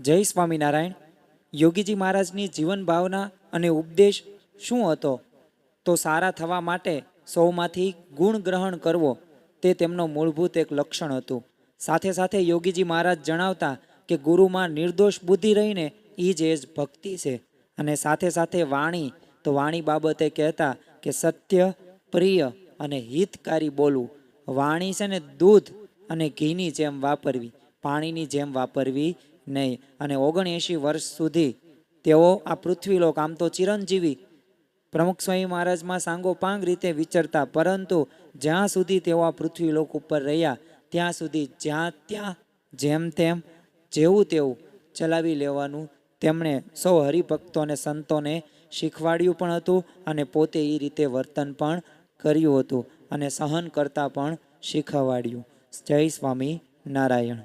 જય સ્વામિનારાયણ. યોગીજી મહારાજની જીવન ભાવના અને ઉપદેશ શું હતો? તો સારા થવા માટે સૌમાંથી ગુણ ગ્રહણ કરવો તે તેમનો મૂળભૂત એક લક્ષણ હતું. સાથે સાથે યોગીજી મહારાજ જણાવતા કે ગુરુમાં નિર્દોષ બુદ્ધિ રહીને એ જ એ જ ભક્તિ છે. અને સાથે સાથે વાણી, તો વાણી બાબતે કહેતા કે સત્ય, પ્રિય અને હિતકારી બોલવું. વાણી છે ને દૂધ અને ઘીની જેમ વાપરવી, પાણીની જેમ વાપરવી નહીં. અને ઓગણએંશી વર્ષ સુધી તેઓ આ પૃથ્વીલોક, આમ તો ચિરંજીવી પ્રમુખ સ્વામી મહારાજમાં સાંગો પાંગ રીતે વિચરતા, પરંતુ જ્યાં સુધી તેઓ આ પૃથ્વીલોક ઉપર રહ્યા, ત્યાં સુધી જ્યાં ત્યાં જેમ તેમ જેવું તેવું ચલાવી લેવાનું તેમણે સૌ હરિભક્તો અને સંતોને શીખવાડ્યું પણ હતું અને પોતે એ રીતે વર્તન પણ કર્યું હતું અને સહન કરતા પણ શીખવાડ્યું. જય સ્વામી નારાયણ.